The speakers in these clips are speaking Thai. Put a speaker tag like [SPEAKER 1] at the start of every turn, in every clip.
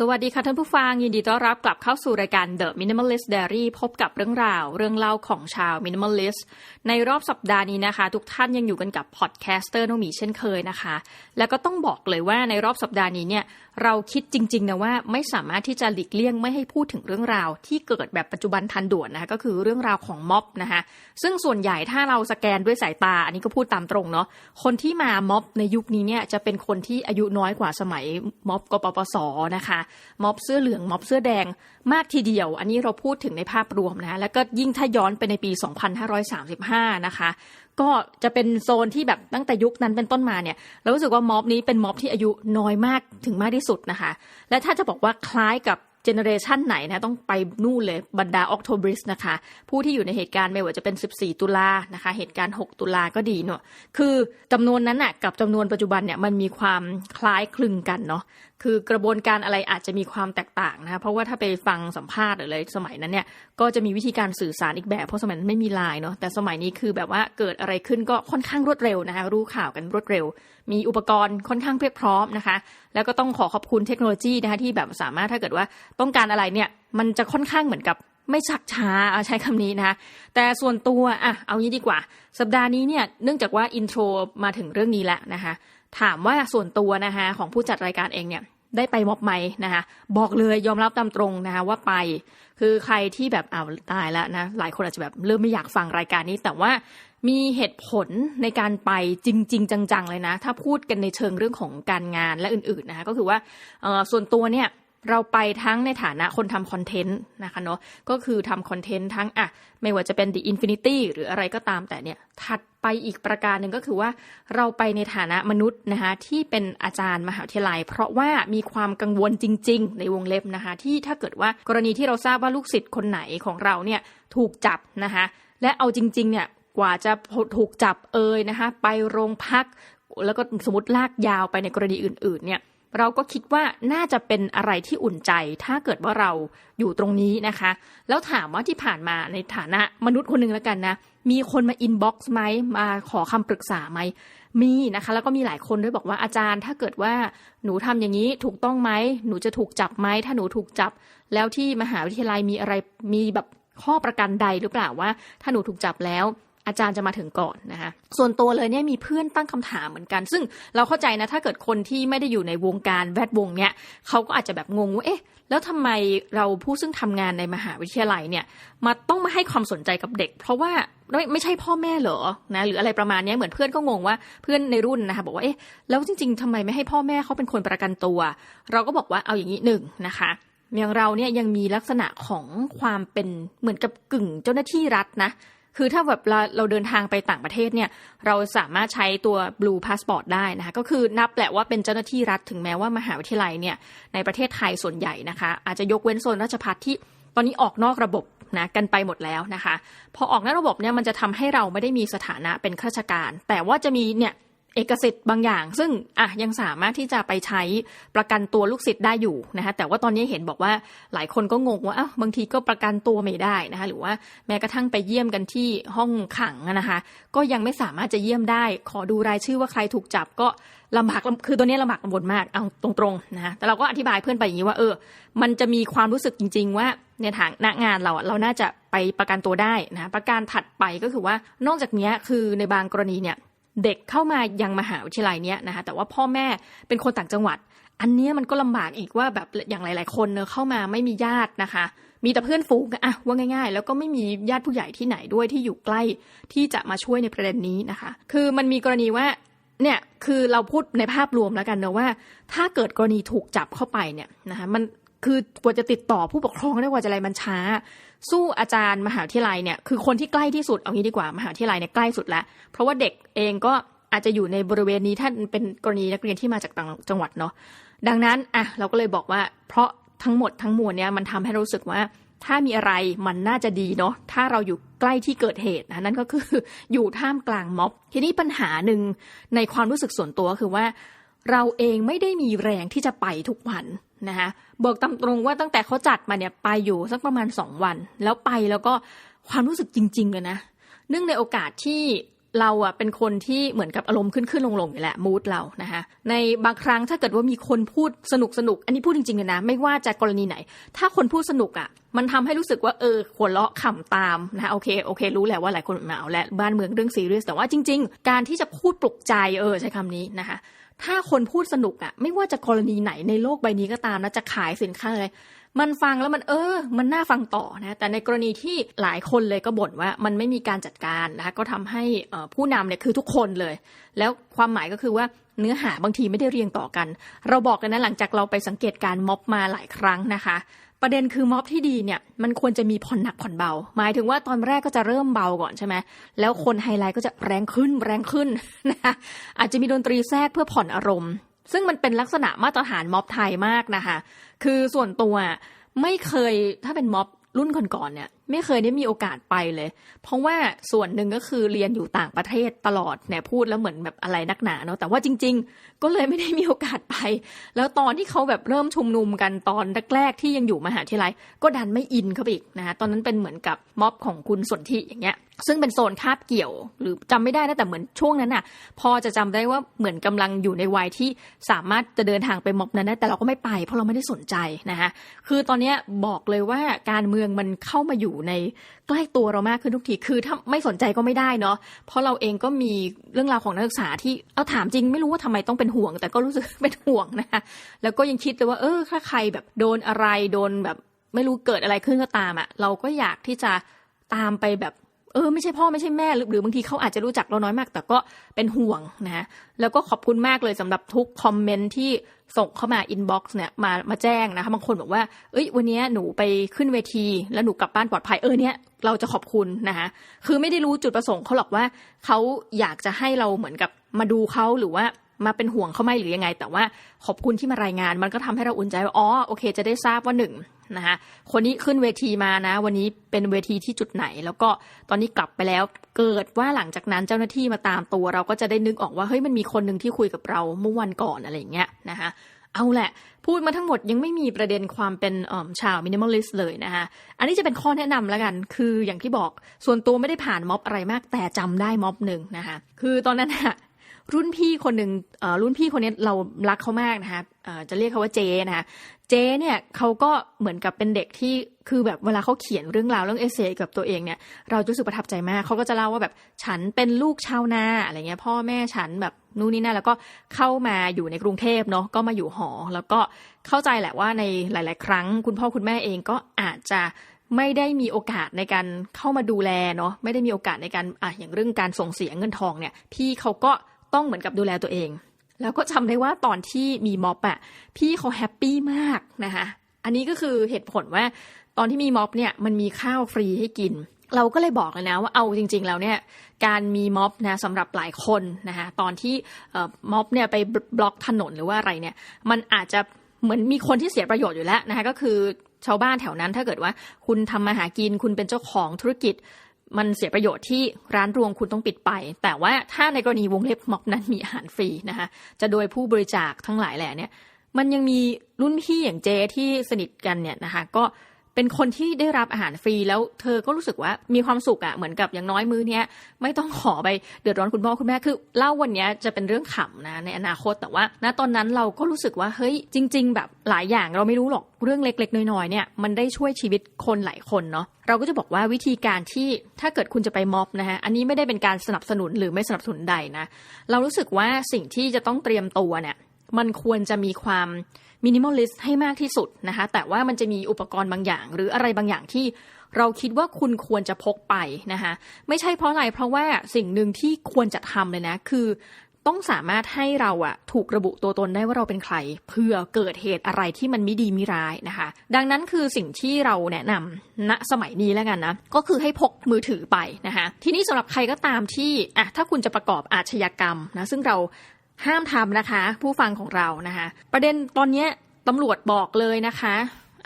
[SPEAKER 1] สวัสดีค่ะท่านผู้ฟัง ยินดีต้อนรับกลับเข้าสู่รายการ The Minimalist Diary พบกับเรื่องราว เรื่องเล่าของชาว Minimalist ในรอบสัปดาห์นี้นะคะ ทุกท่านยังอยู่กันกับพอดแคสเตอร์น้องหมีเช่นเคยนะคะ แล้วก็ต้องบอกเลยว่าในรอบสัปดาห์นี้เนี่ย เราคิดจริงๆนะว่าไม่สามารถที่จะหลีกเลี่ยงไม่ให้พูดถึงเรื่องราวที่เกิดแบบปัจจุบันทันด่วนนะคะก็คือเรื่องราวของม็อบนะคะซึ่งส่วนใหญ่ถ้าเราสแกนด้วยสายตา อันนี้ก็พูดตามตรงเนาะคนที่มาม็อบในยุคนี้เนี่ยจะเป็นคนที่อายุน้อยกว่าสมัยม็อบกปปสนะคะม็อบเสื้อเหลืองม็อบเสื้อแดงมากทีเดียว อันนี้เราพูดถึงในภาพรวมนะแล้วก็ยิ่งถ้าย้อนไปในปี 2535 นะคะก็จะเป็นโซนที่แบบตั้งแต่ยุคนั้นเป็นต้นมาเนี่ยเรารู้สึกว่าม็อบนี้เป็นม็อบที่อายุน้อยมากถึงมากที่สุดนะคะ และถ้าจะบอกว่าคล้ายกับเจเนอเรชันไหนนะต้องไปนู่นเลยบรรดาออกโทบริสนะคะ ผู้ที่อยู่ในเหตุการณ์ไม่ว่าจะเป็น 14 ตุลานะคะ เหตุการณ์ 6 ตุลาก็ดีเนาะคือจำนวนนั้นน่ะกับจำนวนปัจจุบันเนี่ยมันมีความคล้ายคลึงกันเนาะ คือกระบวนการอะไรอาจจะมีความแตกต่างนะคะเพราะว่าถ้าไปฟังสัมภาษณ์หรืออะไรสมัยนั้นเนี่ยก็จะมีวิธีการสื่อสารอีกแบบ เพราะสมัยนั้นไม่มีไลน์เนาะแต่สมัยนี้คือแบบว่าเกิดอะไรขึ้นก็ค่อนข้างรวดเร็วนะคะรู้ข่าวกันรวดเร็ว มีอุปกรณ์ค่อนข้างเพียบพร้อมนะคะ แล้วก็ต้องขอขอบคุณเทคโนโลยีนะคะที่แบบสามารถถ้าเกิดว่าต้องการอะไรเนี่ยมันจะค่อนข้างเหมือนกับไม่ชักช้าเอาใช้คำนี้นะคะแต่ส่วนตัวอะเอางี้ดีกว่า สัปดาห์นี้เนี่ยเนื่องจากว่าอินโทรมาถึงเรื่องนี้แล้วนะคะ ถามว่าส่วนตัวนะคะของผู้จัดรายการเองเนี่ยได้ไปม็อบไหมนะคะบอกเลยยอมรับตามตรงนะคะว่าไป คือใครที่แบบอ้าวตายแล้วนะหลายคนอาจจะแบบเริ่มไม่อยากฟังรายการนี้ แต่ว่ามีเหตุผลในการไปจริง ๆ จังๆเลยนะ ถ้าพูดกันในเชิงเรื่องของการงานและอื่นๆนะคะก็คือว่าส่วนตัวเนี่ย เราไปทั้งในฐานะคนทำคอนเทนต์นะคะเนาะก็คือทำคอนเทนต์ทั้งอะไม่ว่าจะเป็น The Infinity หรืออะไรก็ตามแต่เนี่ยถัดไปอีกประการหนึ่งก็คือว่าเราไปในฐานะมนุษย์นะคะที่เป็นอาจารย์มหาวิทยาลัย เพราะว่ามีความกังวลจริง ๆ ในวงเล็บนะคะที่ถ้าเกิดว่ากรณีที่เราทราบว่าลูกศิษย์คนไหนของเราเนี่ยถูกจับนะคะและเอาจริงๆเนี่ยกว่าจะถูกจับเอ่ยนะคะไปโรงพักแล้วก็สมมติลากยาวไปในกรณีอื่นๆเนี่ย เราก็คิดว่าน่าจะเป็นอะไรที่อุ่นใจ ถ้าเกิดว่าเราอยู่ตรงนี้นะคะ แล้วถามว่าที่ผ่านมาในฐานะมนุษย์คนหนึ่งแล้วกันนะ มีคนมาอินบ็อกซ์ไหมมาขอคำปรึกษาไหมมีนะคะ แล้วก็มีหลายคนด้วยบอกว่าอาจารย์ ถ้าเกิดว่าหนูทำอย่างนี้ถูกต้องไหมหนูจะถูกจับไหมถ้าหนูถูกจับ แล้วที่มหาวิทยาลัยมีอะไรมีแบบข้อประกันใดหรือเปล่าว่า ถ้าหนูถูกจับแล้ว อาจารย์จะมาถึงก่อนนะคะส่วนตัวเลยเนี่ยมีเพื่อนตั้งคำถามเหมือนกัน ซึ่งเราเข้าใจนะถ้าเกิดคนที่ไม่ได้อยู่ในวงการแวดวงเนี่ยเขาก็อาจจะแบบงงว่าเอ๊ะแล้วทำไมเราผู้ซึ่งทำงานในมหาวิทยาลัยเนี่ยมาต้องมาให้ความสนใจกับเด็ก เพราะว่าไม่ไม่ใช่พ่อแม่เหรอนะหรืออะไรประมาณนี้เหมือนเพื่อนก็งงว่าเพื่อนในรุ่นนะคะบอกว่าเอ๊ะแล้วจริง ๆทำไมไม่ให้พ่อแม่เขาเป็นคนประกันตัว เราก็บอกว่าเอาอย่างนี้หนึ่งนะคะอย่างเราเนี่ยยังมีลักษณะของความเป็นเหมือนกับกึ่งเจ้าหน้าที่รัฐนะ คือถ้าแบบเราเราเดินทางไปต่างประเทศเนี่ยเราสามารถใช้ตัว blue passport ได้นะคะก็คือนับแหละว่าเป็นเจ้าหน้าที่รัฐถึงแม้ว่ามหาวิทยาลัยเนี่ยในประเทศไทยส่วนใหญ่นะคะ อาจจะยกเว้นโซนราชพัฒที่ตอนนี้ออกนอกระบบนะกันไปหมดแล้วนะคะ พอออกนอกระบบเนี่ยมันจะทำให้เราไม่ได้มีสถานะเป็นข้าราชการ แต่ว่าจะมีเนี่ย เอกสิทธิ์บางอย่าง ซึ่งอะยังสามารถที่จะไปใช้ประกันตัวลูกศิษย์ได้อยู่นะคะแต่ว่าตอนนี้เห็นบอกว่าหลายคนก็งงว่าอ้าวบางทีก็ประกันตัวไม่ได้นะคะหรือว่าแม้กระทั่งไปเยี่ยมกันที่ห้องขังนะคะก็ยังไม่สามารถจะเยี่ยมได้ ขอดูรายชื่อว่าใครถูกจับก็ลำบากคือตัวนี้ลำบากลำบนมากเอาตรงๆนะแต่เราก็อธิบายเพื่อนไปอย่างนี้ว่าเออ มันจะมีความรู้สึกจริง ๆ ว่าในทางนักงานเราเราน่าจะไปประกันตัวได้นะประการถัดไปก็คือว่านอกจากนี้คือในบางกรณีเนี่ย เด็กเข้ามายังมหาวิทยาลัยเนี้ยนะคะแต่ว่าพ่อแม่เป็นคนต่างจังหวัด อันนี้มันก็ลำบากอีกว่าแบบอย่างหลาย ๆ คนเนอะเข้ามาไม่มีญาตินะคะ มีแต่เพื่อนฝูงอะว่าง่าย ๆ แล้วก็ไม่มีญาติผู้ใหญ่ที่ไหนด้วยที่อยู่ใกล้ที่จะมาช่วยในประเด็นนี้นะคะ คือมันมีกรณีว่าเนี่ยคือเราพูดในภาพรวมแล้วกันเนอะว่า ถ้าเกิดกรณีถูกจับเข้าไปเนี่ยนะคะมันคือกว่าจะติดต่อผู้ปกครองได้กว่าจะอะไรมันช้า สู้อาจารย์มหาวิทยาลัยเนี่ยคือคนที่ใกล้ที่สุดเอางี้ดีกว่ามหาวิทยาลัยเนี่ยใกล้สุดแล้ว เพราะว่าเด็กเองก็อาจจะอยู่ในบริเวณนี้ถ้าเป็นกรณีนักเรียนที่มาจากต่างจังหวัดเนาะดังนั้นอะเราก็เลยบอกว่า เพราะทั้งหมดทั้งมวลเนี่ยมันทำให้รู้สึกว่าถ้ามีอะไรมันน่าจะดีเนาะถ้าเราอยู่ใกล้ที่เกิดเหตุนะนั่นก็คืออยู่ท่ามกลางม็อบ ทีนี้ปัญหาหนึ่งในความรู้สึกส่วนตัวคือว่า เราเองไม่ได้มีแรงที่จะไปทุกวันนะคะบอกตามตรงว่าตั้งแต่เขาจัดมาเนี่ยไปอยู่สักประมาณสองวัน แล้วไปแล้วก็ความรู้สึกจริงๆเลยนะเนื่องในโอกาสที่เราอะเป็นคนที่เหมือนกับอารมณ์ขึ้นขึ้นลงลงอยู่แหละมูดเรานะคะในบางครั้งถ้าเกิดว่ามีคนพูดสนุกสนุกอันนี้พูดจริงๆเลยนะ ไม่ว่าจะกรณีไหน ถ้าคนพูดสนุกอะ มันทำให้รู้สึกว่าเออหัวเราะขำตามนะคะโอเคโอเค รู้แหละว่าหลายคนหนาวและบ้านเมืองเรื่องซีเรียสแต่ว่าจริง ๆ การที่จะพูดปลุกใจเออใช้คำนี้นะคะ ถ้าคนพูดสนุกอะไม่ว่าจะกรณีไหนในโลกใบนี้ก็ตามนะจะขายสินค้าอะไรมันฟังแล้วมันเออ มันน่าฟังต่อนะแต่ในกรณีที่หลายคนเลยก็บ่นว่ามันไม่มีการจัดการนะคะก็ทำให้ผู้นำเนี่ยคือทุกคนเลย แล้วความหมายก็คือว่าเนื้อหาบางทีไม่ได้เรียงต่อกัน เราบอกกันนะหลังจากเราไปสังเกตการม็อบมาหลายครั้งนะคะ ประเด็นคือม็อบที่ดีเนี่ยมันควรจะมีผ่อนหนักผ่อนเบา หมายถึงว่าตอนแรกก็จะเริ่มเบาก่อนใช่ไหมแล้วคนไฮไลท์ก็จะแรงขึ้นแรงขึ้นนะคะอาจจะมีดนตรีแทรกเพื่อผ่อนอารมณ์ ซึ่งมันเป็นลักษณะมาตรฐานม็อบไทยมากนะคะ คือส่วนตัวไม่เคยถ้าเป็นม็อบรุ่นก่อนๆเนี่ย ไม่เคยได้มีโอกาสไปเลย เพราะว่าส่วนหนึ่งก็คือเรียนอยู่ต่างประเทศตลอดเนี่ยพูดแล้วเหมือนแบบอะไรนักหนาเนาะแต่ว่าจริง ๆ ก็เลยไม่ได้มีโอกาสไป แล้วตอนที่เขาแบบเริ่มชุมนุมกันตอนแรกๆที่ยังอยู่มหาวิทยาลัยก็ดันไม่อินเขาอีกนะคะตอนนั้นเป็นเหมือนกับม็อบของคุณสนธิอย่างเงี้ย ซึ่งเป็นโซนคาบเกี่ยว หรือจำไม่ได้นะแต่เหมือนช่วงนั้นอะ พอจะจำได้ว่าเหมือนกำลังอยู่ในวัยที่สามารถจะเดินทางไปม็อบนั้นได้แต่เราก็ไม่ไป เพราะเราไม่ได้สนใจนะคะคือตอนนี้บอกเลยว่าการเมืองมันเข้ามาอยู่ในใกล้ตัวเรามากขึ้นทุกทีคือถ้าไม่สนใจก็ไม่ได้เนาะเพราะเราเองก็มีเรื่องราวของนักศึกษาที่เอาถามจริงไม่รู้ว่าทำไมต้องเป็นห่วง แต่ก็รู้สึกเป็นห่วงนะคะแล้วก็ยังคิดเลยว่าเออถ้าใครแบบโดนอะไรโดนแบบ ไม่รู้เกิดอะไรขึ้นก็ตามอะ่ะเราก็อยากที่จะตามไปแบบ เออไม่ใช่พ่อไม่ใช่แม่หรือ บางทีเขาอาจจะรู้จักเราน้อยมาก แต่ก็เป็นห่วงนะแล้วก็ขอบคุณมากเลยสำหรับทุกคอมเมนต์ที่ส่งเข้ามาอินบ็อกซ์เนี่ยมามาแจ้งนะคะบางคนบอกว่า เอ้ย วันนี้หนูไปขึ้นเวที แล้วหนูกลับบ้านปลอดภัยเออเนี่ยเราจะขอบคุณนะคะคือไม่ได้รู้จุดประสงค์เขาหรอกว่าเขาอยากจะให้เราเหมือนกับมาดูเขาหรือว่ามาเป็นห่วงเขาไหมหรือยังไง แต่ว่าขอบคุณที่มารายงาน มันก็ทำให้เราอุ่นใจว่าอ๋อโอเค จะได้ทราบว่าหนึ่ง นะคะคนนี้ขึ้นเวทีมานะ วันนี้เป็นเวทีที่จุดไหน แล้วก็ตอนนี้กลับไปแล้วเกิดว่าหลังจากนั้นเจ้าหน้าที่มาตามตัว เราก็จะได้นึกออกว่าเฮ้ยมันมีคนหนึ่งที่คุยกับเราเมื่อวันก่อนอะไรอย่างเงี้ยนะคะเอาแหละพูดมาทั้งหมดยังไม่มีประเด็นความเป็นชาวมินิมอลลิสต์เลยนะคะอันนี้จะเป็นข้อแนะนำแล้วกัน คืออย่างที่บอกส่วนตัวไม่ได้ผ่านม็อบอะไรมากแต่จำได้ม็อบหนึ่งนะคะคือตอนนั้นอะ รุ่นพี่คนหนึ่งรุ่นพี่คนนี้เรารักเขามากนะคะจะเรียกเขาว่าเจนะคะเจเนี่ยเขาก็เหมือนกับเป็นเด็กที่คือแบบเวลาเขาเขียนเรื่องราวเรื่องเอเซกับตัวเองเนี่ยเราจะรู้สึกประทับใจมากเขาก็จะเล่าว่าแบบฉันเป็นลูกชาวนาอะไรเงี้ยพ่อแม่ฉันแบบนู่นนี่นั่นแล้วก็เข้ามาอยู่ในกรุงเทพเนาะก็มาอยู่หอ แล้วก็เข้าใจแหละว่าในหลาย ๆ ครั้ง คุณพ่อคุณแม่เองก็อาจจะไม่ได้มีโอกาสในการเข้ามาดูแลเนาะไม่ได้มีโอกาสในการอะอย่างเรื่องการส่งเสียเงินทองเนี่ยพี่เขาก็ ต้องเหมือนกับดูแลตัวเอง แล้วก็จำได้ว่าตอนที่มีม็อบอะพี่เขาแฮปปี้มากนะคะอันนี้ก็คือเหตุผลว่าตอนที่มีม็อบเนี่ยมันมีข้าวฟรีให้กิน เราก็เลยบอกเลยนะว่าเอาจริง ๆ แล้วเนี่ยการมีม็อบนะสำหรับหลายคนนะคะตอนที่ม็อบเนี่ยไปบล็อกถนนหรือว่าอะไรเนี่ย มันอาจจะเหมือนมีคนที่เสียประโยชน์อยู่แล้วนะคะก็คือชาวบ้านแถวนั้นถ้าเกิดว่าคุณทำมาหากินคุณเป็นเจ้าของธุรกิจ มันเสียประโยชน์ที่ร้านรวงคุณต้องปิดไป แต่ว่าถ้าในกรณีวงเล็บม็อบนั้นมีอาหารฟรีนะคะจะโดยผู้บริจาคทั้งหลายแหล่เนี่ย มันยังมีรุ่นพี่อย่างเจที่สนิทกันเนี่ยนะคะก็ เป็นคนที่ได้รับอาหารฟรีแล้วเธอก็รู้สึกว่ามีความสุขอะ่ะเหมือนกับอย่างน้อยมื้อเนี้ยไม่ต้องขอไปเดือดร้อนคุณพ่อคุณแม่คือเล่าวันนี้จะเป็นเรื่องขำนะในอนาคตแต่ว่า ณตอนนั้นเราก็รู้สึกว่าเฮ้ยจริง ๆ แบบหลายอย่างเราไม่รู้หรอกเรื่องเล็ก ๆ น้อยๆเนี่ยมันได้ช่วยชีวิตคนหลายคนเนาะเราก็จะบอกว่าวิธีการที่ถ้าเกิดคุณจะไปม็อบนะฮะอันนี้ไม่ได้เป็นการสนับสนุนหรือไม่สนับสนุนใดนะเรารู้สึกว่าสิ่งที่จะต้องเตรียมตัวเนี่ยมันควรจะมีความ มินิมอลลิสต์ให้มากที่สุดนะคะ แต่ว่ามันจะมีอุปกรณ์บางอย่าง หรืออะไรบางอย่างที่เราคิดว่าคุณควรจะพกไปนะคะไม่ใช่เพราะอะไรเพราะว่าสิ่งหนึ่งที่ควรจะทำเลยนะ คือต้องสามารถให้เราอะถูกระบุตัวตนได้ว่าเราเป็นใคร เพื่อเกิดเหตุอะไรที่มันไม่ดีไม่ร้ายนะคะ ดังนั้นคือสิ่งที่เราแนะนำณสมัยนี้แล้วกันนะ ก็คือให้พกมือถือไปนะคะ ทีนี้สำหรับใครก็ตามที่อะถ้าคุณจะประกอบอาชญากรรมนะซึ่งเรา ห้ามทำนะคะ ผู้ฟังของเรานะคะ ประเด็นตอนนี้ตำรวจบอกเลยนะคะ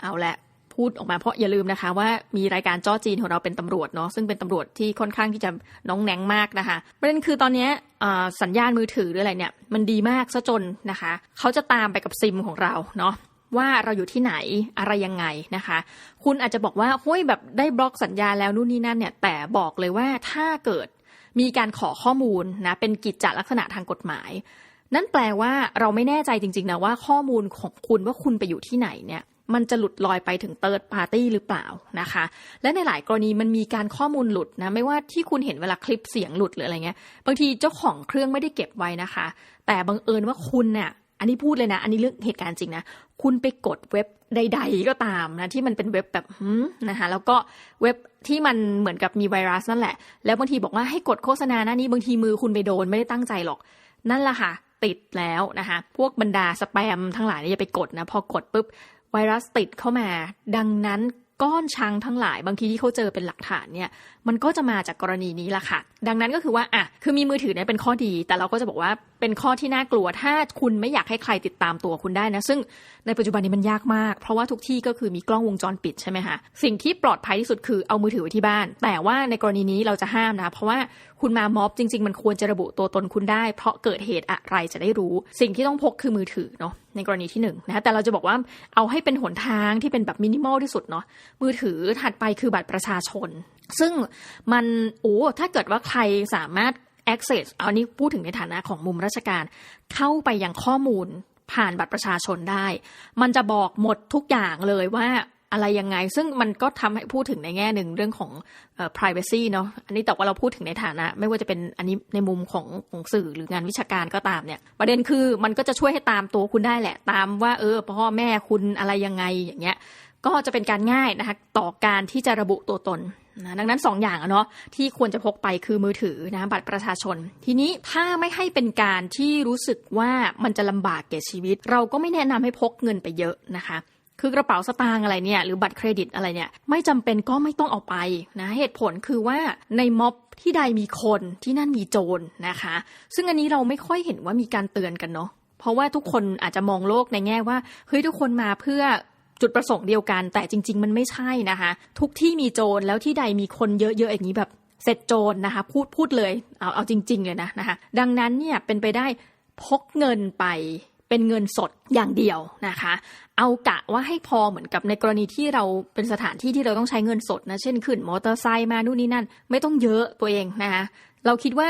[SPEAKER 1] เอาละพูดออกมาเพราะอย่าลืมนะคะ ว่ามีรายการจ้อจีนของเราเป็นตำรวจเนาะซึ่งเป็นตำรวจที่ค่อนข้างที่จะน้องแหนงมากนะคะประเด็นคือตอนนี้สัญญาณมือถือหรืออะไรเนี่ยมันดีมากซะจนนะคะ เขาจะตามไปกับซิมของเราเนาะว่าเราอยู่ที่ไหนอะไรยังไงนะคะ คุณอาจจะบอกว่าห้ยแบบได้บล็อกสัญญาแล้วนู่นนี่นั่นเนี่ยแต่บอกเลยว่าถ้าเกิด มีการขอข้อมูลนะเป็นกิจจลักษณะทางกฎหมาย นั่นแปลว่าเราไม่แน่ใจจริง ๆนะว่าข้อมูลของคุณว่าคุณไปอยู่ที่ไหนเนี่ยมันจะหลุดลอยไปถึงเติร์ดปาร์ตี้หรือเปล่านะคะ และในหลายกรณีมันมีการข้อมูลหลุดนะ ไม่ว่าที่คุณเห็นเวลาคลิปเสียงหลุดหรืออะไรเงี้ย บางทีเจ้าของเครื่องไม่ได้เก็บไว้นะคะ แต่บังเอิญว่าคุณเนี่ยอันนี้พูดเลยนะ อันนี้เรื่องเหตุการณ์จริงนะ คุณไปกดเว็บ ใด ๆ ก็ตามนะที่มันเป็นเว็บแบบนะคะแล้วก็เว็บที่มันเหมือนกับมีไวรัสนั่นแหละ แล้วบางทีบอกว่าให้กดโฆษณาหน้านี้บางทีมือคุณไปโดนไม่ได้ตั้งใจหรอก นั่นแหละค่ะ ติดแล้วนะคะพวกบรรดาสแปมทั้งหลายเนี่ยอย่าไปกดนะพอกดปุ๊บไวรัสติดเข้ามา ดังนั้น ก้อนช้างทั้งหลายบางทีที่เขาเจอเป็นหลักฐานเนี่ยมันก็จะมาจากกรณีนี้แหละค่ะ ดังนั้นก็คือว่าอะคือมีมือถือเนี่ยเป็นข้อดี แต่เราก็จะบอกว่าเป็นข้อที่น่ากลัวถ้าคุณไม่อยากให้ใครติดตามตัวคุณได้นะ ซึ่งในปัจจุบันนี้มันยากมาก เพราะว่าทุกที่ก็คือมีกล้องวงจรปิดใช่ไหมคะสิ่งที่ปลอดภัยที่สุดคือเอามือถือไว้ที่บ้าน แต่ว่าในกรณีนี้เราจะห้ามนะ เพราะว่า คุณมาม็อบจริง ๆ มันควรจะระบุตัวตนคุณได้ เพราะเกิดเหตุอะไรจะได้รู้ สิ่งที่ต้องพกคือมือถือเนาะในกรณีที่1นนะแต่เราจะบอกว่าเอาให้เป็นหนทางที่เป็นแบบมินิมอลที่สุดเนาะมือถือถัดไปคือบัตรประชาชน ซึ่งมันโอ้ถ้าเกิดว่าใครสามารถ access เอานี้พูดถึงในฐานะของมุมราชการ เข้าไปยังข้อมูลผ่านบัตรประชาชนได้ มันจะบอกหมดทุกอย่างเลยว่า อะไรยังไง ซึ่งมันก็ทำให้พูดถึงในแง่หนึ่งเรื่องของ privacy เนาะอันนี้แต่ว่าเราพูดถึงในฐานะ ไม่ว่าจะเป็นอันนี้ในมุมของของสื่อหรืองานวิชาการก็ตามเนี่ย ประเด็นคือมันก็จะช่วยให้ตามตัวคุณได้แหละ ตามว่าเออพ่อแม่คุณอะไรยังไงอย่างเงี้ยก็จะเป็นการง่ายนะคะต่อการที่จะระบุตัวตนนะดังนั้น 2ออย่างอะเนาะที่ควรจะพกไปคือมือถือนะบัตรประชาชน ทีนี้ถ้าไม่ให้เป็นการที่รู้สึกว่ามันจะลำบากแก่ชีวิต เราก็ไม่แนะนำให้พกเงินไปเยอะนะคะ คือกระเป๋าสตางค์อะไรเนี่ยหรือบัตรเครดิตอะไรเนี่ยไม่จำเป็นก็ไม่ต้องเอาไปนะเหตุผลคือว่าในม็อบที่ใดมีคนที่นั่นมีโจรนะคะ ซึ่งอันนี้เราไม่ค่อยเห็นว่ามีการเตือนกันเนาะเพราะว่าทุกคนอาจจะมองโลกในแง่ว่าเฮ้ยทุกคนมาเพื่อจุดประสงค์เดียวกัน แต่จริง ๆ มันไม่ใช่นะคะ ทุกที่มีโจรแล้วที่ใดมีคนเยอะๆอย่างนี้แบบเสร็จโจรนะคะ พูดพูดเลยเอาเอาจริง ๆ เลยนะนะคะ ดังนั้นเนี่ยเป็นไปได้พกเงินไป เป็นเงินสดอย่างเดียวนะคะ เอากะว่าให้พอเหมือนกับในกรณีที่เราเป็นสถานที่ที่เราต้องใช้เงินสดนะ เช่นขึ้นมอเตอร์ไซค์มานู่นนี่นั่น ไม่ต้องเยอะตัวเองนะคะเราคิดว่า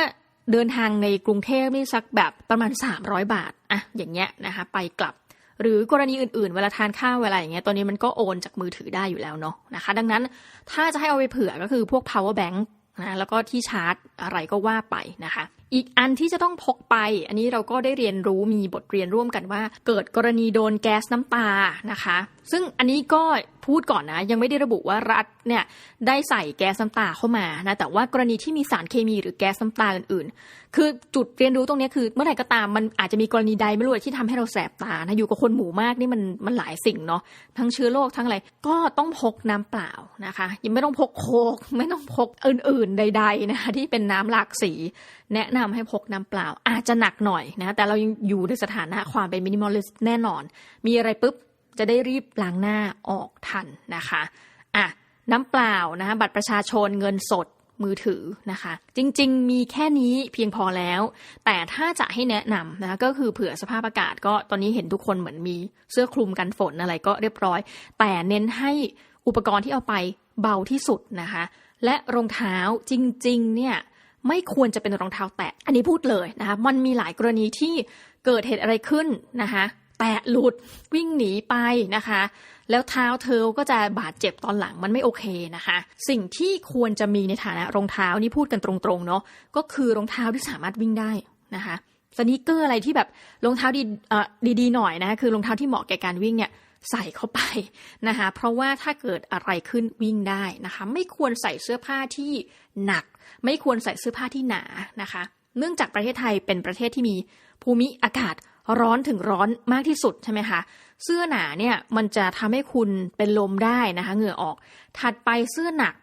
[SPEAKER 1] เดินทางในกรุงเทพนี่สักแบบประมาณ 300 บาทอะอย่างเงี้ยนะคะไปกลับ หรือกรณีอื่นๆ เวลาทานข้าวเวลาอย่างเงี้ยตอนนี้มันก็โอนจากมือถือได้อยู่แล้วเนาะนะคะ ดังนั้นถ้าจะให้เอาไปเผื่อก็คือพวก power bank นะแล้วก็ที่ชาร์จอะไรก็ว่าไปนะคะ อีกอันที่จะต้องพกไป อันนี้เราก็ได้เรียนรู้มีบทเรียนร่วมกันว่า เกิดกรณีโดนแก๊สน้ำตานะคะ ซึ่งอันนี้ก็พูดก่อนนะ ยังไม่ได้ระบุว่ารัฐเนี่ยได้ใส่แก๊สน้ำตาเข้ามานะแต่ว่ากรณีที่มีสารเคมีหรือแก๊สน้ำตาอื่นๆ คือจุดเรียนรู้ตรงนี้คือเมื่อไหร่ก็ตามมันอาจจะมีกรณีใดไม่รู้ที่ทำให้เราแสบตานะอยู่กับคนหมู่มากนี่มันมันหลายสิ่งเนาะทั้งเชื้อโรคทั้งอะไรก็ต้องพกน้ำเปล่านะคะยังไม่ต้องพกโคกไม่ต้องพกอื่นๆใด ๆนะคะที่เป็นน้ำหลากสีแนะนำให้พกน้ำเปล่า อาจจะหนักหน่อยนะ แต่เรายังอยู่ในสถานะความเป็นมินิมอลลิสต์แน่นอน มีอะไรปุ๊บจะได้รีบล้างหน้าออกทันนะคะอะน้ำเปล่านะคะบัตรประชาชนเงินสดมือถือนะคะ จริงๆ มีแค่นี้เพียงพอแล้ว แต่ถ้าจะให้แนะนำนะคะก็คือเผื่อสภาพอากาศก็ตอนนี้เห็นทุกคนเหมือนมีเสื้อคลุมกันฝนอะไรก็เรียบร้อย แต่เน้นให้อุปกรณ์ที่เอาไปเบาที่สุดนะคะ และรองเท้าจริงๆเนี่ย ไม่ควรจะเป็นรองเท้าแตะ อันนี้พูดเลยนะคะมันมีหลายกรณีที่เกิดเหตุอะไรขึ้นนะคะแตะหลุดวิ่งหนีไปนะคะ แล้วเท้าเธอก็จะบาดเจ็บตอนหลังมันไม่โอเคนะคะ สิ่งที่ควรจะมีในฐานะรองเท้านี่พูดกันตรงๆเนาะก็คือรองเท้าที่สามารถวิ่งได้นะคะสนิเกอร์อะไรที่แบบรองเท้าดีดีๆหน่อยนะคะคือรองเท้าที่เหมาะแก่การวิ่งเนี่ย ใส่เข้าไปนะคะเพราะว่าถ้าเกิดอะไรขึ้นวิ่งได้นะคะ ไม่ควรใส่เสื้อผ้าที่หนัก ไม่ควรใส่เสื้อผ้าที่หนานะคะ เนื่องจากประเทศไทยเป็นประเทศที่มีภูมิอากาศร้อนถึงร้อนมากที่สุดใช่ไหมคะ เสื้อหนาเนี่ยมันจะทำให้คุณเป็นลมได้นะคะ เหงื่อออก ถัดไปเสื้อหนัก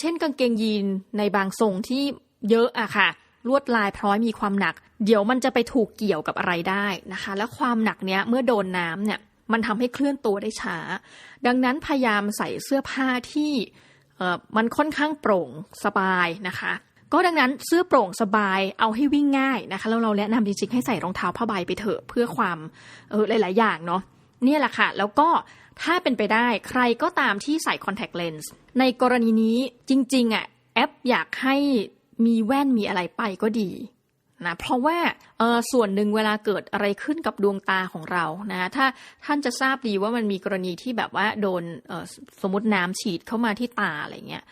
[SPEAKER 1] เช่นกางเกงยีนในบางทรงที่เยอะอะค่ะ ลวดลายพร้อยมีความหนัก เดี๋ยวมันจะไปถูกเกี่ยวกับอะไรได้นะคะ แล้วความหนักเนี้ยเมื่อโดนน้ำเนี่ย มันทำให้เคลื่อนตัวได้ช้า ดังนั้นพยายามใส่เสื้อผ้าที่มันค่อนข้างโปร่งสบายนะคะ ก็ดังนั้นเสื้อโปร่งสบายเอาให้วิ่งง่ายนะคะแล้วเราแนะนำจริงๆให้ใส่รองเท้าผ้าใบไปเถอะเพื่อความเออหลาย ๆ อย่างเนาะนี่แหละค่ะ แล้วก็ถ้าเป็นไปได้ใครก็ตามที่ใส่คอนแทคเลนส์ในกรณีนี้จริงๆอะแอปอยากให้มีแว่นมีอะไรไปก็ดี นะเพราะว่าส่วนหนึ่งเวลาเกิดอะไรขึ้นกับดวงตาของเรานะถ้าท่านจะทราบดีว่ามันมีกรณีที่แบบว่าโดนสมมติน้ำฉีดเข้ามาที่ตาอะไรเงี้ย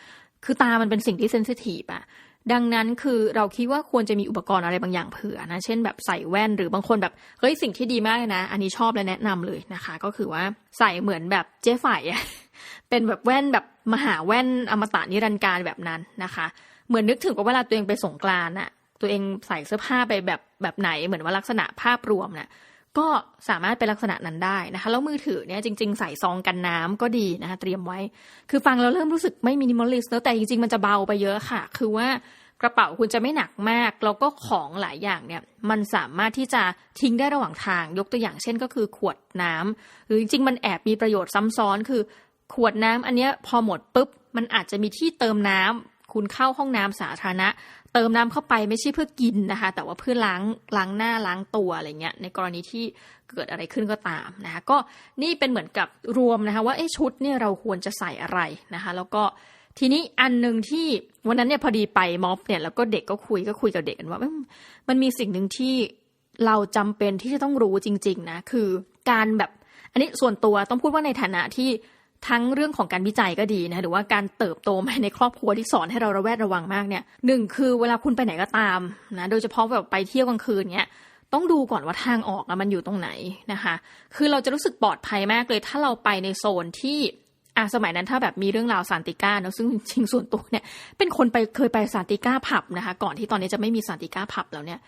[SPEAKER 1] คือตามันเป็นสิ่งที่เซนซิทีฟอะดังนั้นคือเราคิดว่าควรจะมีอุปกรณ์อะไรบางอย่างเผื่อนะ เช่นแบบใส่แว่นหรือบางคนแบบเฮ้ยสิ่งที่ดีมากเลยนะ อันนี้ชอบและแนะนำเลยนะคะ ก็คือว่าใส่เหมือนแบบเจ๊ฝ่ายเป็นแบบแว่นแบบมหาแว่นอมตะนิรันดร์การแบบนั้นนะคะ เหมือนนึกถึงกับเวลาตัวเองไปสงกรานอะ ตัวเองใส่เสื้อผ้าไปแบบแบบไหนเหมือนว่าลักษณะภาพรวมนะ่ะก็สามารถเป็นลักษณะนั้นได้นะคะ แล้วมือถือเนี่ยจริง ๆ ใส่ซองกันน้ำก็ดีนะคะ เตรียมไว้ คือฟังแล้วเริ่มรู้สึกไม่มินิมอลลิสต์แล้วแต่จริง ๆ มันจะเบาไปเยอะค่ะ คือว่ากระเป๋าคุณจะไม่หนักมาก แล้วก็ของหลายอย่างเนี่ย มันสามารถที่จะทิ้งได้ระหว่างทาง ยกตัวอย่างเช่นก็คือขวดน้ำหรือจริง ๆ มันแอบมีประโยชน์ซ้ำซ้อนคือ ขวดน้ำอันเนี้ยพอหมดปุ๊บมันอาจจะมีที่เติมน้ำคุณเข้าห้องน้ำสาธารณะ เติมน้ำเข้าไปไม่ใช่เพื่อกินนะคะ แต่ว่าเพื่อล้างล้างหน้าล้างตัวอะไรเงี้ยในกรณีที่เกิดอะไรขึ้นก็ตามนะคะก็นี่เป็นเหมือนกับรวมนะคะว่าเอ๊ชุดเนี่ยเราควรจะใส่อะไรนะคะ แล้วก็ทีนี้อันหนึ่งที่วันนั้นเนี่ยพอดีไปม็อบเนี่ยแล้วก็เด็กก็คุยก็คุยกับเด็กกันว่ามันมีสิ่งหนึ่งที่เราจำเป็นที่จะต้องรู้จริง ๆ นะ คือการแบบอันนี้ส่วนตัวต้องพูดว่าในฐานะที่ ทั้งเรื่องของการวิจัยก็ดีนะหรือว่าการเติบโตมาในครอบครัวที่สอนให้เราระแวดระวังมากเนี่ยหนึ่งคือเวลาคุณไปไหนก็ตามนะโดยเฉพาะแบบไปเที่ยวกลางคืนเนี่ยต้องดูก่อนว่าทางออกมันอยู่ตรงไหนนะคะ คือเราจะรู้สึกปลอดภัยมากเลย ถ้าเราไปในโซนที่อะสมัยนั้นถ้าแบบมีเรื่องราวซานติก้าเนาะซึ่งจริงส่วนตัวเนี่ยเป็นคนไปเคยไปซานติก้าผับนะคะ ก่อนที่ตอนนี้จะไม่มีซานติก้าผับแล้วเนี่ย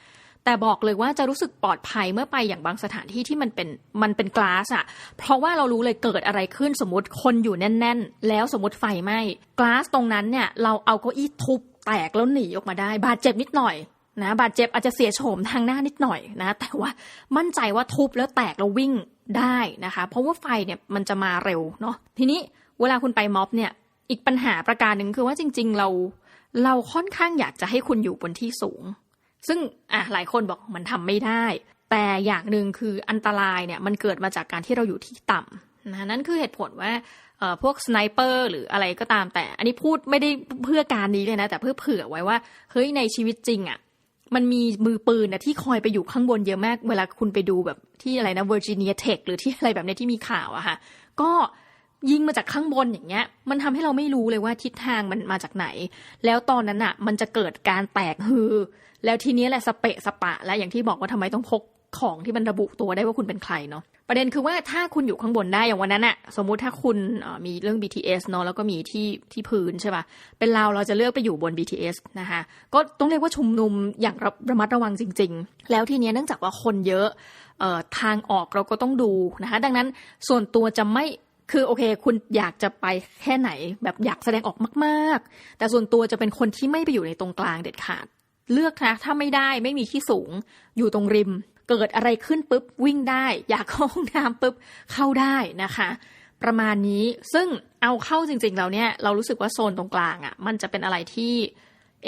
[SPEAKER 1] แต่บอกเลยว่าจะรู้สึกปลอดภัยเมื่อไปอย่างบางสถานที่ที่มันเป็นมันเป็นกลาสอะเพราะว่าเรารู้เลยเกิดอะไรขึ้นสมมติคนอยู่แน่น ๆ แล้วสมมติไฟไหม้กลาสตรงนั้นเนี่ยเราเอาเก้าอี้ทุบแตกแล้วหนีออกมาได้ บาดเจ็บนิดหน่อยนะบาดเจ็บอาจจะเสียโฉมทางหน้านิดหน่อยนะ แต่ว่ามั่นใจว่าทุบแล้วแตกแล้ววิ่งได้นะคะ เพราะว่าไฟเนี่ยมันจะมาเร็วเนาะทีนี้เวลาคุณไปม็อบเนี่ย อีกปัญหาประการหนึ่งคือว่าจริง ๆ เราเราค่อนข้างอยากจะให้คุณอยู่บนที่สูง ซึ่งอะหลายคนบอกมันทำไม่ได้ แต่อย่างหนึ่งคืออันตรายเนี่ยมันเกิดมาจากการที่เราอยู่ที่ต่ำนะนั่นคือเหตุผลว่าพวกสไนเปอร์หรืออะไรก็ตามแต่ อันนี้พูดไม่ได้เพื่อการนี้เลยนะ แต่เพื่อเผื่อไว้ว่าเฮ้ยในชีวิตจริงอะ่ะมันมีมือปืนนะที่คอยไปอยู่ข้างบนเยอะมาก เวลาคุณไปดูแบบที่อะไรนะเวอร์จิเนียเทคหรือที่อะไรแบบนี้ที่มีข่าวอะค่ะ ก็ ยิงมาจากข้างบนอย่างเงี้ย มันทำให้เราไม่รู้เลยว่าทิศทางมันมาจากไหน แล้วตอนนั้นอะมันจะเกิดการแตกฮือ แล้วทีนี้แหละสเปะสปะ และอย่างที่บอกว่าทำไมต้องพกของที่มันระบุตัวได้ว่าคุณเป็นใครเนาะประเด็นคือว่าถ้าคุณอยู่ข้างบนได้อย่างวันนั้นอะสมมุติถ้าคุณมีเรื่อง BTS เนาะแล้วก็มีที่ที่พื้นใช่ปะเป็นเราเราจะเลือกไปอยู่บน BTS นะคะก็ต้องเรียกว่าชุมนุมอย่างระมัดระวังจริง ๆ แล้วทีเนี้ยเนื่องจากว่าคนเยอะทางออกเราก็ต้องดูนะคะดังนั้นส่วนตัวจะไม่ คือโอเค คุณอยากจะไปแค่ไหน แบบอยากแสดงออกมาก ๆ แต่ส่วนตัวจะเป็นคนที่ไม่ไปอยู่ในตรงกลางเด็ดขาด เลือกนะถ้าไม่ได้ไม่มีที่สูง อยู่ตรงริม เกิดอะไรขึ้นปุ๊บวิ่งได้ อยากเข้าห้องน้ำปุ๊บเข้าได้นะคะ ประมาณนี้ซึ่งเอาเข้าจริง ๆ เราเนี่ยเรารู้สึกว่าโซนตรงกลางอะ่ะ มันจะเป็นอะไรที่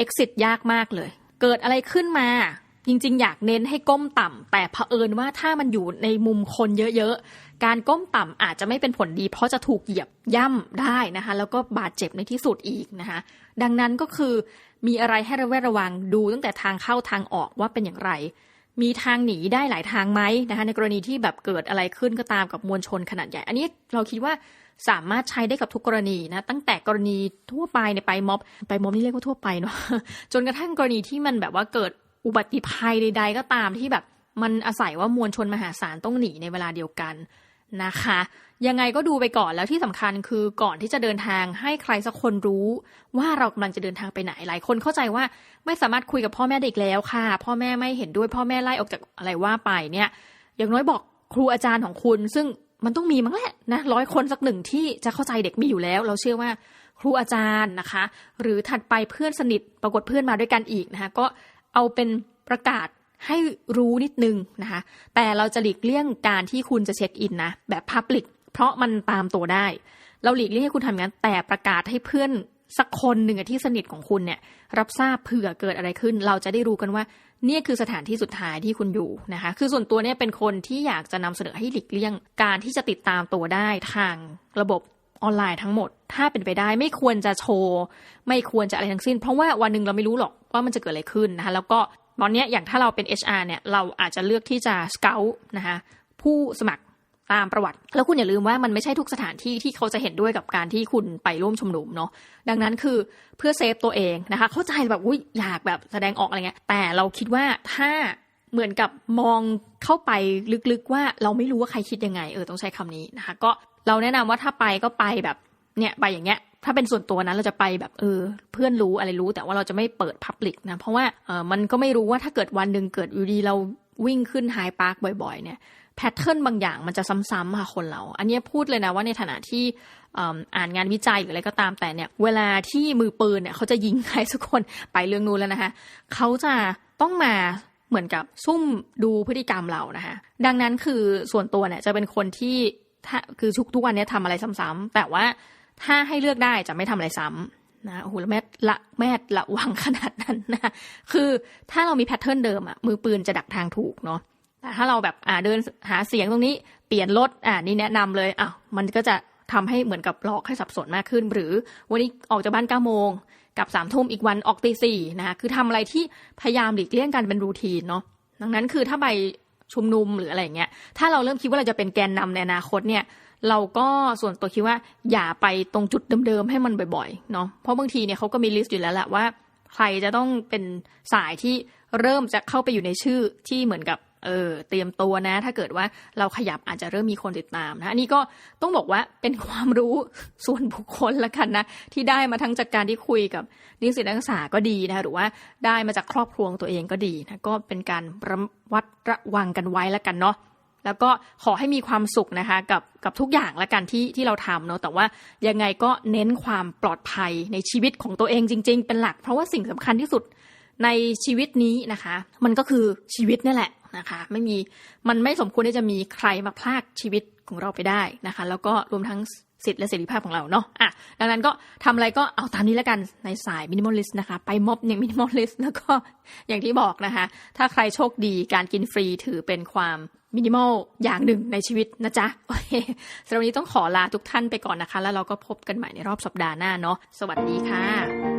[SPEAKER 1] exit ยากมากเลย เกิดอะไรขึ้นมาจริง ๆ อยากเน้นให้ก้มต่ำแต่เผอิญว่าถ้ามันอยู่ในมุมคนเยอะ การก้มต่ำอาจจะไม่เป็นผลดี เพราะจะถูกเหยียบย่ำได้นะคะ แล้วก็บาดเจ็บในที่สุดอีกนะคะ ดังนั้นก็คือมีอะไรให้ระแวดระวังดูตั้งแต่ทางเข้าทางออกว่าเป็นอย่างไร มีทางหนีได้หลายทางไหมนะคะ ในกรณีที่แบบเกิดอะไรขึ้นก็ตามกับมวลชนขนาดใหญ่ อันนี้เราคิดว่าสามารถใช้ได้กับทุกกรณีนะตั้งแต่กรณีทั่วไปในไปม็อบไปม็อบนี่เรียกว่าทั่วไปเนาะจนกระทั่งกรณีที่มันแบบว่าเกิดอุบัติภัยใด ๆ ก็ตามที่แบบ มันอาศัยว่ามวลชนมหาศาลต้องหนีในเวลาเดียวกัน นะคะ ยังไงก็ดูไปก่อนแล้วที่สำคัญคือก่อนที่จะเดินทางให้ใครสักคนรู้ว่าเรากำลังจะเดินทางไปไหนหลายคนเข้าใจว่าไม่สามารถคุยกับพ่อแม่เด็กแล้วค่ะ พ่อแม่ไม่เห็นด้วยพ่อแม่ไล่ออกจากอะไรว่าไปเนี่ย อย่างน้อยบอกครูอาจารย์ของคุณ ซึ่งมันต้องมีมั้งแหละนะร้อยคนสักหนึ่งที่จะเข้าใจเด็กมีอยู่แล้ว เราเชื่อว่าครูอาจารย์นะคะ หรือถัดไปเพื่อนสนิทปรากฏเพื่อนมาด้วยกันอีกนะคะก็เอาเป็นประกาศ ให้รู้นิดนึงนะคะ แต่เราจะหลีกเลี่ยงการที่คุณจะเช็คอินนะ แบบพับลิกเพราะมันตามตัวได้ เราหลีกเลี่ยงให้คุณทำงั้นแต่ประกาศให้เพื่อนสักคนหนึ่งที่สนิทของคุณเนี่ย รับทราบเผื่อเกิดอะไรขึ้น เราจะได้รู้กันว่าเนี่ยคือสถานที่สุดท้ายที่คุณอยู่นะคะ คือส่วนตัวเนี่ยเป็นคนที่อยากจะนำเสนอให้หลีกเลี่ยง การที่จะติดตามตัวได้ทางระบบออนไลน์ทั้งหมด ถ้าเป็นไปได้ไม่ควรจะโชว์ ไม่ควรจะอะไรทั้งสิ้น เพราะว่าวันหนึ่งเราไม่รู้หรอกว่ามันจะเกิดอะไรขึ้นนะคะ แล้วก็ ตอนนี้อย่างถ้าเราเป็น HR เนี่ยเราอาจจะเลือกที่จะสเกลนะคะผู้สมัครตามประวัติ แล้วคุณอย่าลืมว่ามันไม่ใช่ทุกสถานที่ที่เขาจะเห็นด้วยกับการที่คุณไปร่วมชุมนุมเนาะดังนั้นคือเพื่อเซฟตัวเองนะคะเข้าใจแบบอุ้ยอยากแบบแสดงออกอะไรเงี้ยแต่เราคิดว่าถ้าเหมือนกับมองเข้าไปลึกๆว่าเราไม่รู้ว่าใครคิดยังไงเออต้องใช้คำนี้นะคะก็เราแนะนำว่าถ้าไปก็ไปแบบเนี่ยไปอย่างเงี้ย ถ้าเป็นส่วนตัวนะเราจะไปแบบเออ เพื่อนรู้อะไรรู้ แต่ว่าเราจะไม่เปิดพับลิกนะ เพราะว่าเออมันก็ไม่รู้ว่าถ้าเกิดวันหนึ่งเกิดอยู่ดีเราวิ่งขึ้นไฮพาร์คบ่อยๆ เนี่ยแพทเทิร์นบางอย่างมันจะซ้ำๆค่ะคนเรา อันนี้พูดเลยนะว่าในฐานะที่อ่านงานวิจัยหรืออะไรก็ตามแต่เนี่ยเวลาที่มือปืนเนี่ยเขาจะยิงใครสักคนไปเรื่องนู้นแล้วนะคะเขาจะต้องมาเหมือนกับซุ่มดูพฤติกรรมเรานะคะดังนั้นคือส่วนตัวเนี่ยจะเป็นคนที่ถ้าคือทุกทุกวันนี้ทำอะไรซ้ำๆแต่ว่า ถ้าให้เลือกได้จะไม่ทำอะไรซ้ำนะโอ้โหแล้วแม่ละแม่ละวังขนาดนั้นนะคือถ้าเรามีแพทเทิร์นเดิมอะมือปืนจะดักทางถูกเนาะแต่ถ้าเราแบบอ่าเดินหาเสียงตรงนี้เปลี่ยนรถอ่านี่แนะนำเลยอะมันก็จะทำให้เหมือนกับหลอกให้สับสนมากขึ้น หรือวันนี้ออกจากบ้านเก้าโมงกับสามทุ่มอีกวันออกตีสี่นะคะคือทำอะไรที่พยายามหลีกเลี่ยงการเป็นรูทีนเนาะดังนั้นคือถ้าไปชุมนุมหรืออะไรเงี้ยถ้าเราเริ่มคิดว่าเราจะเป็นแกนนำในอนาคตเนี่ย เราก็ส่วนตัวคิดว่าอย่าไปตรงจุดเดิมๆให้มันบ่อยๆเนาะเพราะบางทีเนี่ยเขาก็มีลิสต์อยู่แล้วแหละว่า ใครจะต้องเป็นสายที่เริ่มจะเข้าไปอยู่ในชื่อที่เหมือนกับเออเตรียมตัวนะ ถ้าเกิดว่าเราขยับอาจจะเริ่มมีคนติดตามนะอันนี้ก็ต้องบอกว่าเป็นความรู้ส่วนบุคคลละกันนะ ที่ได้มาทั้งจากการที่คุยกับนิสิตนักศึกษาก็ดีนะหรือว่าได้มาจากครอบครัวตัวเองก็ดีนะก็เป็นการระวัดระวังกันไว้ละกันเนาะ แล้วก็ขอให้มีความสุขนะคะกับกับทุกอย่างละกันที่ที่เราทำเนาะแต่ว่ายังไงก็เน้นความปลอดภัยในชีวิตของตัวเองจริง ๆ เป็นหลัก เพราะว่าสิ่งสำคัญที่สุดในชีวิตนี้นะคะ มันก็คือชีวิตนี่แหละนะคะไม่มีมันไม่สมควรที่จะมีใครมาพลากชีวิตของเราไปได้นะคะ แล้วก็รวมทั้ง สิทธิและเสรีภาพของเราเนาะอะดังนั้นก็ทำอะไรก็เอาตามนี้แล้วกันในสายมินิมอลลิสต์นะคะ ไปม็อบอย่างมินิมอลลิสต์แล้วก็อย่างที่บอกนะคะ ถ้าใครโชคดีการกินฟรีถือเป็นความมินิมอลอย่างหนึ่งในชีวิตนะจ๊ะโอเคสำหรับวันนี้ต้องขอลาทุกท่านไปก่อนนะคะ แล้วเราก็พบกันใหม่ในรอบสัปดาห์หน้าเนาะสวัสดีค่ะ